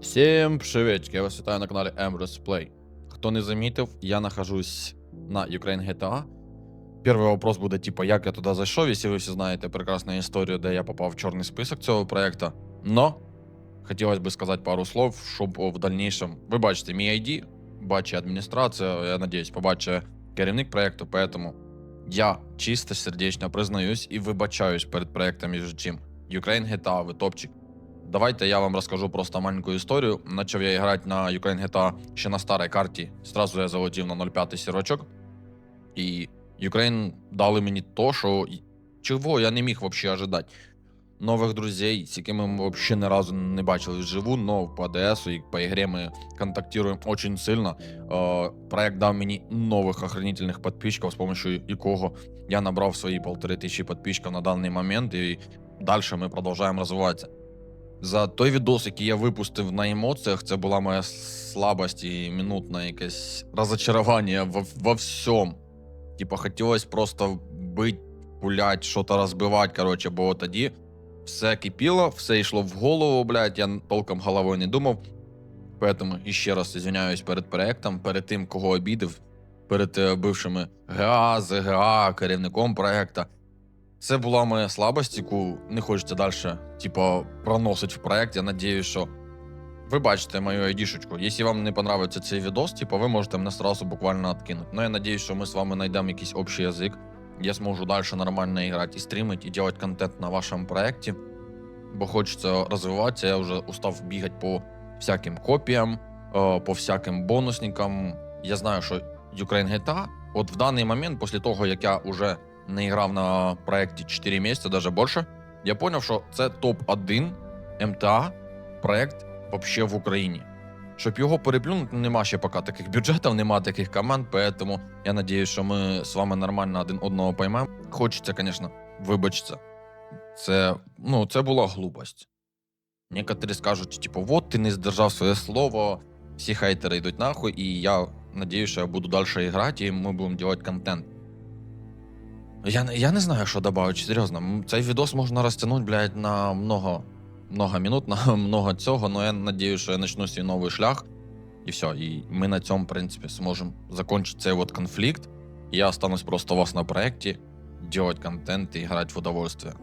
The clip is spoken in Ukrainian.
Всім привіт! Я вас вітаю на каналі Embrace Play. Хто не замітив, я нахожусь на Ukraine GTA. Перший вопрос буде, типу, як я туди зайшов, якщо ви всі знаєте прекрасну історію, де я попав в чорний список цього проекту. Но хотілося б сказати пару слов, щоб в дальнейшем. Ви бачите мій ID, бачить адміністрація, я надіюсь, побачить керівник проекту, поэтому я чисто сердечно признаюсь і вибачаюсь перед проектом між чим. Ukraine GTA, ви топчик. Давайте я вам розкажу просто маленьку історію. Начав я грати на Ukraine GTA ще на старій карті. Сразу я залетів на 0,5 сірочок. І Ukraine дали мені то, що чого я не міг взагалі ожидати. Нових друзей, з якими ми взагалі ні разу не бачили вживу, но по АДС і по ігрі ми контактуємо дуже сильно. Е, проект дав мені нових охранительних підписчиків, з допомогою якого я набрав свої полтори тисячі підписчиків на даний момент, і далі ми продовжуємо розвиватися. За той відос, який я випустив на емоціях, це була моя слабость і минутне якесь розочарування во, во всьому. Типа, хотілося просто бить, пулять, щось розбивати, коротше, бо тоді все кипіло, все йшло в голову, блядь, я толком головою не думав. Поэтому іще раз извиняюсь перед проектом, перед тим, кого обідав, перед е, бившими ГА, ЗГА, керівником проекту. Це була моя слабость, яку не хочеться далі, типу, проносити в проект. Я надіюсь, що ви бачите мою айдішечку. Якщо вам не подобається цей відос, типу, ви можете мене сразу буквально откинути. Ну, я надіюсь, що ми з вами знайдемо якийсь общий язик. Я зможу далі нормально грати і стрімити, і робити контент на вашому проекті. Бо хочеться розвиватися. Я вже устав бігати по всяким копіям, е, по всяким бонусникам. Я знаю, що Ukraine GTA, от в даний момент, після того, як я вже не грав на проєкті 4 місяці, навіть більше, я зрозумів, що це топ-1 МТА проєкт вообще в Україні. Щоб його переплюнути, нема ще поки таких бюджетів, нема таких команд, поэтому я надіюсь, що ми з вами нормально один одного поймемо. Хочеться, звісно, вибачитися. Це, ну, це була глупость. Некоторі скажуть, типу, вот ти не здержав своє слово, всі хейтери йдуть нахуй, і я надіюсь, що я буду далі грати, і ми будемо робити контент. Я, я не знаю, що додати, серйозно. Цей відос можна розтягнути, блядь, на много, много минут, на много цього, але я сподіваюся, що я почну свій новий шлях. І все. І ми на цьому, в принципі, зможемо закінчити цей от конфлікт. Я останусь просто у вас на проєкті, делать контент і грати в удовольствие.